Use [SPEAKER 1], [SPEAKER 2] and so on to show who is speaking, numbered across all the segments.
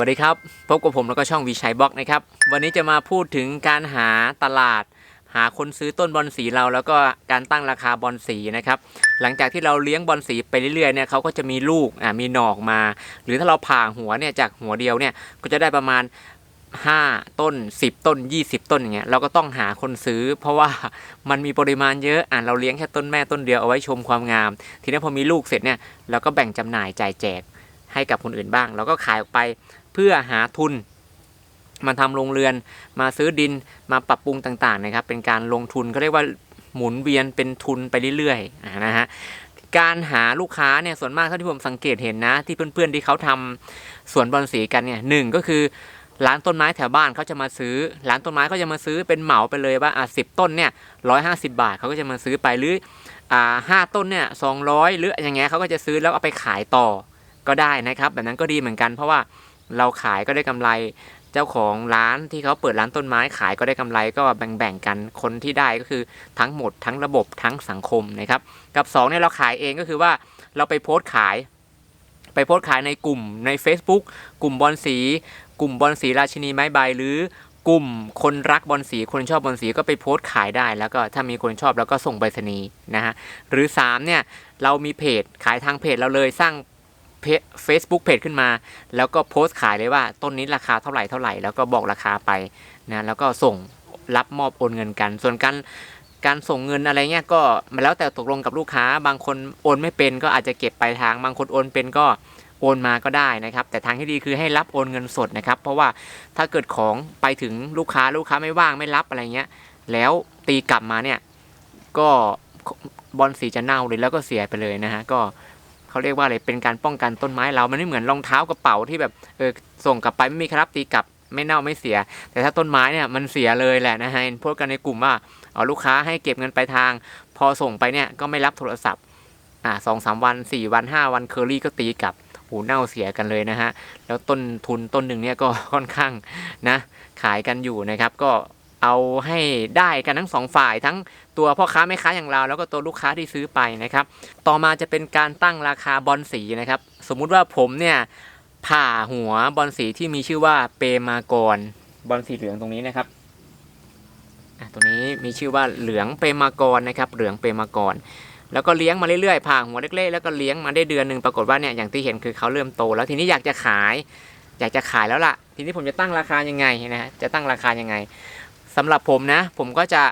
[SPEAKER 1] วัสดีครับ พบกับผมแล้วก็ช่องวีชัยบล็อกนะครับ วันนี้จะมาพูดถึงการหาตลาด หาคนซื้อต้นบอลสีเรา แล้วก็การตั้งราคาบอลสีนะครับ หลังจากที่เราเลี้ยงบอลสีไปเรื่อยๆเนี่ยเขาก็จะมีลูกอ่ามีหนอกมา หรือถ้าเราผ่าหัวเนี่ยจากหัวเดียวเนี่ยก็จะได้ประมาณ 5 ต้น 10 ต้น 20 ต้นอย่างเงี้ยเราก็ต้องหาคนซื้อ เพราะว่ามันมีปริมาณเยอะอ่าเราเลี้ยงแค่ต้นแม่ต้นเดียวเอาไว้ชมความงาม ทีนี้พอมีลูกเสร็จเนี่ยเราก็แบ่งจำหน่ายจ่ายแจกให้กับคนอื่นบ้างเราก็ขายออกไป เพื่อหาทุน มาทำโรงเรือน มาซื้อดินมาปรับปรุงต่างๆนะครับ เป็นการลงทุนเขาเรียกว่าหมุนเวียนเป็นทุนไปเรื่อยๆนะฮะการหาลูกค้าเนี่ยส่วนมากเท่าที่ผมสังเกตเห็นนะ ที่เพื่อนๆที่เขาทำสวนบอลสีกันเนี่ยหนึ่งก็คือร้านต้นไม้แถวบ้านเขาจะมาซื้อร้านต้นไม้เขาจะมาซื้อเป็นเหมาไปเลยว่าอะสิบต้นเนี่ยร้อยห้าสิบาทเขาก็จะมาซื้อไปหรืออ่าห้าต้นเนี่ยสองร้อยหรืออย่างเงี้ยเขาก็จะซื้อแล้วเอาไปขายต่อก็ได้นะครับ แบบนั้นก็ดีเหมือนกันเพราะว่า เราขายก็ได้กำไร เจ้าของร้านที่เขาเปิดร้านต้นไม้ขายก็ได้กำไรก็แบ่งๆกันคนที่ได้ก็คือทั้งหมดทั้งระบบทั้งสังคมนะครับ กับ2เนี่ยเราขายเองก็คือว่าเราไปโพสต์ขาย ไปโพสต์ขายในกลุ่มใน Facebook กลุ่มบอลสี กลุ่มบอลสีราชินีไม้ใบหรือกลุ่มคนรักบอลสีคนชอบบอลสีก็ไปโพสต์ขายได้ แล้วก็ถ้ามีคนชอบแล้วก็ส่งไปรษณีย์นะฮะหรือ3เนี่ยเรามีเพจขายทางเพจเราเลยสร้าง เฟซบุ๊กเพจขึ้นมา แล้วก็โพสต์ขายเลยว่าต้นนี้ราคาเท่าไหร่เท่าไหร่แล้วก็บอกราคาไปนะแล้วก็ส่งรับมอบโอนเงินกัน ส่วนการการส่งเงินอะไรเงี้ยก็มันแล้วแต่ตกลงกับลูกค้า บางคนโอนไม่เป็นก็อาจจะเก็บปลายทาง บางคนโอนเป็นก็โอนมาก็ได้นะครับ แต่ทางที่ดีคือให้รับโอนเงินสดนะครับ เพราะว่าถ้าเกิดของไปถึงลูกค้าลูกค้าไม่ว่างไม่รับอะไรเงี้ย แล้วตีกลับมาเนี่ยก็บอลสีจะเน่าเลยแล้วก็เสียไปเลยนะฮะก็ เขาเรียกว่าอะไรเป็นการป้องกันต้นไม้เรา มันไม่เหมือนรองเท้ากระเป๋าที่แบบเออส่งกลับไปไม่มีครับตีกลับไม่เน่าไม่เสีย แต่ถ้าต้นไม้เนี่ยมันเสียเลยแหละนะฮะพูดกันในกลุ่มว่าเอาลูกค้าให้เก็บเงินไปลายทาง พอส่งไปเนี่ยก็ไม่รับโทรศัพท์อ่าสองสามวันสี่วันห้าวันเคอรี่ก็ตีกลับหูเน่าเสียกันเลยนะฮะ แล้วต้นทุนต้นหนึ่งเนี่ยก็ค่อนข้างนะขายกันอยู่นะครับ ก็ เอาให้ได้กันทั้งสองฝ่ายทั้งตัวพ่อค้าแม่ค้าอย่างเรา แล้วก็ตัวลูกค้าที่ซื้อไปนะครับ ต่อมาจะเป็นการตั้งราคาบอลสีนะครับ สมมุติว่าผมเนี่ยผ่าหัวบอลสีที่มีชื่อว่าเปมากรบอลสีเหลืองตรงนี้นะครับอะตัวนี้มีชื่อว่าเหลืองเปมากรนะครับ เหลืองเปมากรแล้วก็เลี้ยงมาเรื่อยๆผ่าหัวเล็กๆแล้วก็เลี้ยงมาได้เดือนหนึ่งปรากฏว่าเนี่ยอย่างที่เห็นคือเขาเริ่มโต แล้วทีนี้อยากจะขาย อยากจะขายแล้วล่ะ ทีนี้ผมจะตั้งราคายังไงนะฮะจะตั้งราคายังไง สำหรับผมนะ ผมก็จะ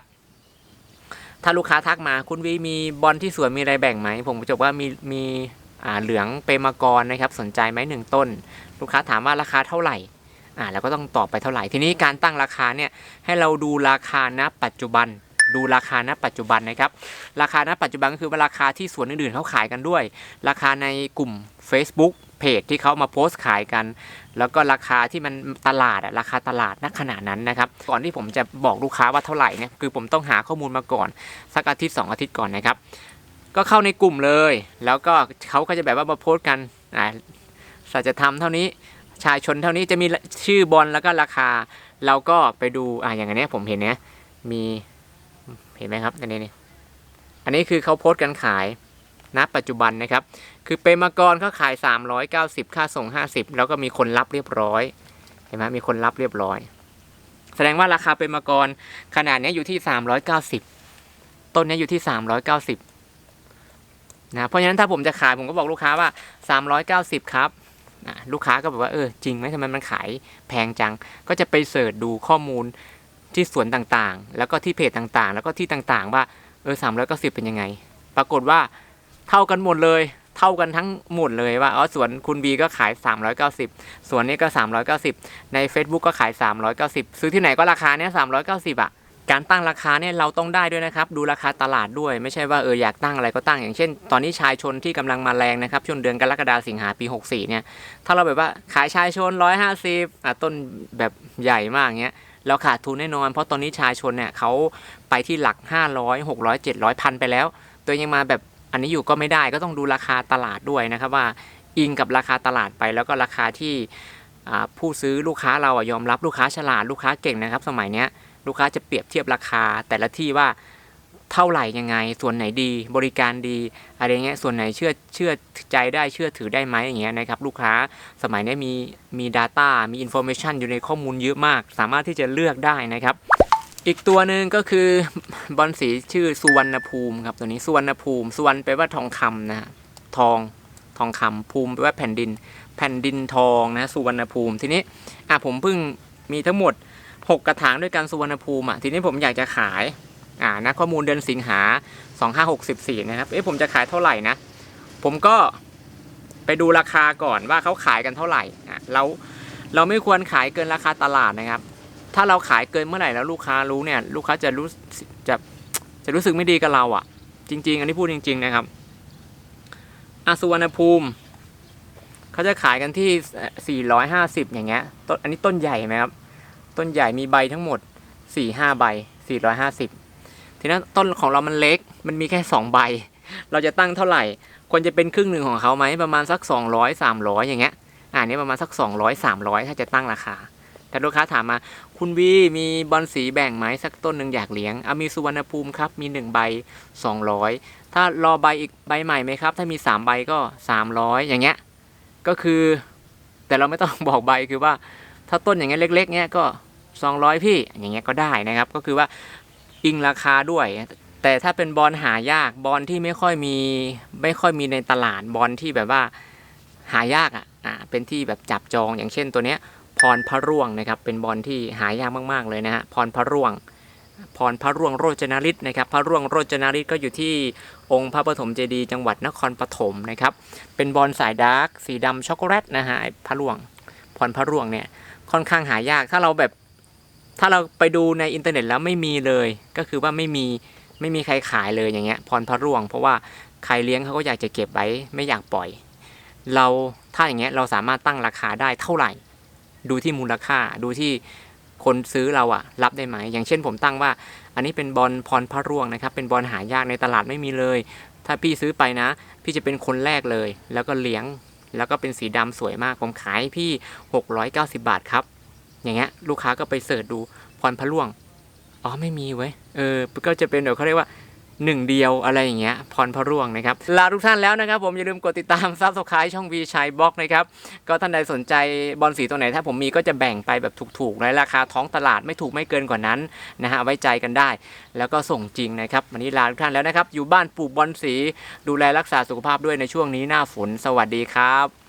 [SPEAKER 1] ถ้าลูกค้าทักมาคุณวีมีบอลที่สวนมีอะไรแบ่งไหม ผมจะบอกว่ามีมีอ่าเหลืองเปรมากรนะครับ สนใจไหมหนึ่งต้น ลูกค้าถามว่าราคาเท่าไหร่อ่าเราก็ต้องตอบไปเท่าไหร่ ทีนี้การตั้งราคาเนี่ยให้เราดูราคาณปัจจุบัน ดูราคาณปัจจุบันนะครับ ราคาณปัจจุบันก็คือว่าราคาที่สวนอื่นๆเขาขายกันด้วย ราคาในกลุ่ม Facebook เพจที่เขามาโพสต์ขายกัน แล้วก็ราคาที่มันตลาดอะราคาตลาดณขณะนั้นนะครับ ก่อนที่ผมจะบอกลูกค้าว่าเท่าไหร่เนี่ยคือผมต้องหาข้อมูลมาก่อนสักอาทิตย์ 2 อาทิตย์ก่อนนะครับ ก็เข้าในกลุ่มเลย แล้วก็เขาก็จะแบบว่ามาโพสต์กันอ่าสัจธรรมเท่านี้ชายชนเท่านี้จะมีชื่อบอลแล้วก็ราคา เราก็ไปดูอ่าอย่างอันนี้ผมเห็นเนี้ยมีเห็นไหมครับอันนี้นี่อันนี้คือเขาโพสต์กันขายณปัจจุบันนะครับ คือเปมากรเขาขาย 390 ค่าส่ง 50 แล้วก็มีคนรับเรียบร้อย เห็นไหมมีคนรับเรียบร้อย แสดงว่าราคาเปมากรขนาดนี้อยู่ที่ 390 ต้นนี้อยู่ที่ 390 นะ เพราะฉะนั้นถ้าผมจะขายผมก็บอกลูกค้าว่า 390 ครับนะลูกค้าก็แบบว่าเออจริงไหมทำไมมันขายแพงจัง ก็จะไปเสิร์ชดูข้อมูลที่สวนต่างๆ แล้วก็ที่เพจต่างๆ แล้วก็ที่ต่างๆ ว่าเออ390เป็นยังไง ปรากฏว่าเท่ากันหมดเลย เท่ากันทั้งหมดเลยว่าอ๋อสวนคุณบีก็ขาย 390 สวนนี้ก็ 390 ใน Facebook ก็ขาย 390 ซื้อที่ไหนก็ราคาเนี้ย390อะการตั้งราคาเนี่ยเราต้องได้ด้วยนะครับ ดูราคาตลาดด้วยไม่ใช่ว่าเอออยากตั้งอะไรก็ตั้งอย่างเช่น ตอนนี้ชายชนที่กำลังมาแรงนะครับช่วงเดือนกรกฎาสิงหาปี 64 เนี่ย ถ้าเราแบบว่าขายชายชน 150อะต้นแบบใหญ่มากเงี้ยเราขาดทุนแน่นอน เพราะตอนนี้ชายชนเนี่ยเขาไปที่หลัก 500 600 700พันไปแล้ว ตัวยังมาแบบ อันนี้อยู่ก็ไม่ได้ก็ต้องดูราคาตลาดด้วยนะครับว่าอิงกับราคาตลาดไปแล้วก็ราคาที่ผู้ซื้อลูกค้าเราอะยอมรับลูกค้าฉลาดลูกค้าเก่งนะครับ สมัยเนี้ยลูกค้าจะเปรียบเทียบราคาแต่ละที่ว่าเท่าไหร่ยังไง ส่วนไหนดี บริการดีอะไรเงี้ยส่วนไหนเชื่อเชื่อใจได้เชื่อถือได้ไหมอย่างเงี้ยนะครับลูกค้าสมัยนี้มีมี Data มี Information อยู่ในข้อมูลเยอะมาก สามารถที่จะเลือกได้นะครับ อีกตัวหนึ่งก็คือบอลสีชื่อสุวรรณภูมิครับตัวนี้สุวรรณภูมิสุวรรณแปลว่าทองคำนะทองทองคำภูมิแปลว่าแผ่นดิน แผ่นดินทองนะสุวรรณภูมิทีนี้อะผมเพิ่งมีทั้งหมด 6 กระถางด้วยกันสุวรรณภูมิอะทีนี้ผมอยากจะขายอ่านะข้อมูลเดือนสิงหา 2564 นะครับเอ๊ะผมจะขายเท่าไหร่นะผมก็ไปดูราคาก่อนว่าเขาขายกันเท่าไหร่อะเราเราไม่ควรขายเกินราคาตลาดนะครับ ถ้าเราขายเกินเมื่อไหร่แล้วลูกค้ารู้เนี่ย ลูกค้าจะรู้จะจะรู้สึกไม่ดีกับเราอะ จริง ๆ อันนี้พูดจริง ๆ นะครับอาสุวรรณภูมิเขาจะขายกันที่ 450 อย่างเงี้ยต้นอันนี้ต้นใหญ่ไหมครับ ต้นใหญ่มีใบทั้งหมด 4-5 ใบ 450 ทีนั้นต้นของเรามันเล็ก มันมีแค่ 2 ใบ เราจะตั้งเท่าไหร่ ควรจะเป็นครึ่งหนึ่งของเขาไหมประมาณสัก 200 300 อย่างเงี้ยอ่านี้ประมาณสัก 200 300 ถ้าจะตั้งราคา แต่ลูกค้าถามมา คุณวีมีบอลสีแบ่งไหมสักต้นหนึ่งอยากเลี้ยงอามีสุวรรณภูมิครับ มี 1 ใบ 200 ถ้ารอใบอีกใบใหม่ไหมครับ ถ้ามี 3 ใบก็ 300 อย่างเงี้ย ก็คือ แต่เราไม่ต้องบอกใบคือว่า ถ้าต้นอย่างเงี้ยเล็ก ๆ เงี้ยก็ 200 พี่ อย่างเงี้ยก็ได้นะครับ ก็คือว่าอิงราคาด้วยแต่ถ้าเป็นบอลหายากบอลที่ไม่ค่อยมีไม่ค่อยมีในตลาดบอลที่แบบว่าหายากอะอ่าเป็นที่แบบจับจองอย่างเช่นตัวเนี้ย รพระร่วงนะครับ เป็นบอลที่หายากมากๆเลยนะฮะพรพระร่วง พรพระร่วงโรจนาริศนะครับ พระร่วงโรจนาริศก็อยู่ที่องค์พระปฐมเจดีย์จังหวัดนครปฐมนะครับ เป็นบอลสายดาร์กสีดำช็อกโกแลตนะฮะพระร่วง พรพระร่วงเนี่ยค่อนข้างหายากถ้าเราแบบถ้าเราไปดูในอินเทอร์เน็ตแล้วไม่มีเลยก็คือว่าไม่มีไม่มีใครขายเลยอย่างเงี้ยพรพระร่วง เพราะว่าใครเลี้ยงเขาก็อยากจะเก็บไว้ไม่อยากปล่อย เราถ้าอย่างเงี้ยเราสามารถตั้งราคาได้เท่าไหร่ ดูที่มูลค่า ดูที่คนซื้อเราอะรับได้ไหม อย่างเช่นผมตั้งว่า อันนี้เป็นบอลพรพระร่วงนะครับ เป็นบอลหายากในตลาดไม่มีเลย ถ้าพี่ซื้อไปนะ พี่จะเป็นคนแรกเลย แล้วก็เลี้ยง แล้วก็เป็นสีดำสวยมาก ผมขายให้พี่ 690 บาทครับ อย่างเงี้ยลูกค้าก็ไปเสิร์ชดูพรพระร่วง อ๋อไม่มีเว้ย เออ ก็จะเป็นเดี๋ยวเขาเรียกว่า หนึ่งเดียวอะไรอย่างเงี้ยพรพระร่วงนะครับ ลาทุกท่านแล้วนะครับ ผมอย่าลืมกดติดตามซับสไครต์ช่องวีชัยบล็อกนะครับ ก็ท่านใดสนใจบอลสีตัวไหน ถ้าผมมีก็จะแบ่งไปแบบถูกๆในราคาท้องตลาดไม่ถูกไม่เกินกว่านั้นนะฮะไว้ใจกันได้ แล้วก็ส่งจริงนะครับ วันนี้ลาทุกท่านแล้วนะครับ อยู่บ้านปลูกบอลสีดูแลรักษาสุขภาพด้วยในช่วงนี้หน้าฝนสวัสดีครับ